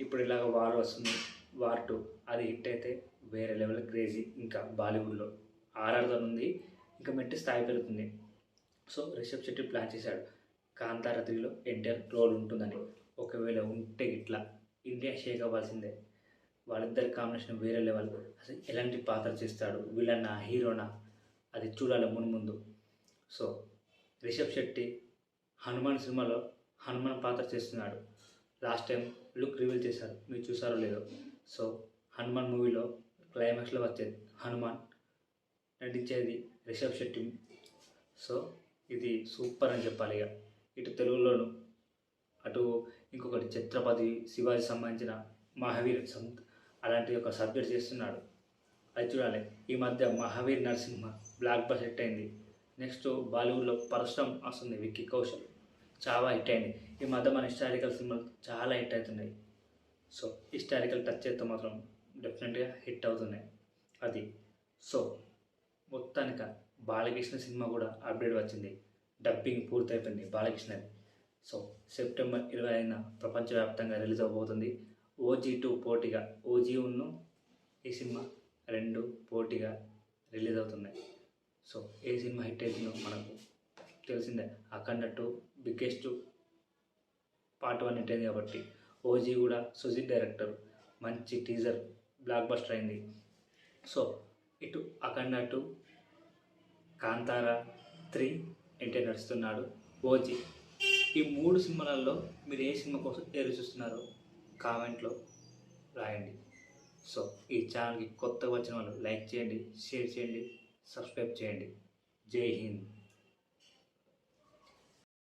ఇప్పుడు ఇలాగ వార్ వస్తుంది. వార్ టూ అది హిట్ అయితే వేరే లెవెల్ క్రేజీ ఇంకా బాలీవుడ్లో ఆర్ఆర్తో ఉంది. ఇంకా మెట్టి స్థాయి పెరుగుతుంది. సో రిషబ్ శెట్టి ప్లాన్ చేశాడు. కాంతార త్రీలో ఎన్టీఆర్ రోల్ ఉంటుందని. ఒకవేళ ఉంటే ఇట్లా. ఇండియా షేక్ అవ్వాల్సిందే. వాళ్ళిద్దరి కాంబినేషన్ వేరే లెవెల్ అసలు ఎలాంటి పాత్ర చేస్తాడు? విలన్నా హీరోనా అది చూడాలి ముందు ముందు. సో రిషబ్ శెట్టి హనుమాన్ సినిమాలో హనుమాన్ పాత్ర చేస్తున్నాడు. లాస్ట్ టైం లుక్ రివీల్ చేశారు. మీరు చూసారో లేదో. సో హనుమాన్ మూవీలో క్లైమాక్స్లో వచ్చేది హనుమాన్ నటించేది రిషబ్ శెట్టి. సో ఇది సూపర్ అని చెప్పాలి ఇక. ఇటు తెలుగులోను అటు ఇంకొకటి ఛత్రపతి శివాజీ సంబంధించిన మహావీర్ సంత్ అలాంటి ఒక సబ్జెక్ట్ చేస్తున్నాడు. అది చూడాలి. ఈ మధ్య Mahavir Narasimha blockbuster hit అయింది. నెక్స్ట్ బాలీవుడ్లో పరశురామ్ వస్తుంది విక్కీ కౌశల్. చాలా హిట్ అయింది. ఈ మధ్య మన హిస్టారికల్ సినిమాలు చాలా హిట్ అవుతున్నాయి. సో హిస్టారికల్ టచ్ చేస్తే మాత్రం డెఫినెట్గా హిట్ అవుతున్నాయి. అది. సో మొత్తానిక బాలకృష్ణ సినిమా కూడా అప్డేట్ వచ్చింది. డబ్బింగ్ పూర్తయిపోయింది బాలకృష్ణది. సో సెప్టెంబర్ ఇరవై ఐదున ప్రపంచవ్యాప్తంగా రిలీజ్ అవబోతుంది. ఓజీ టూ పోటీగా ఓజీ ఉన్ను ఈ సినిమా రెండు పోటీగా రిలీజ్ అవుతున్నాయి. సో ఏ సినిమా హిట్ అవుతుందో మనకు తెలిసిందే. Akhanda two biggest part one hit కాబట్టి ఓజీ కూడా సుజిత్ డైరెక్టర్. మంచి టీజర్ బ్లాక్ బస్టర్ అయింది. సో ఇటు Akhanda two Kantara three NTR నడుస్తున్నాడు ఓజీ. ఈ మూడు సినిమాలలో మీరు ఏ సినిమా కోసం ఎదురు చూస్తున్నారో? కామెంట్లో రాయండి. సో ఈ ఛానల్కి కొత్తగా వచ్చిన వాళ్ళు లైక్ చేయండి షేర్ చేయండి సబ్స్క్రైబ్ చేయండి. జై హింద్.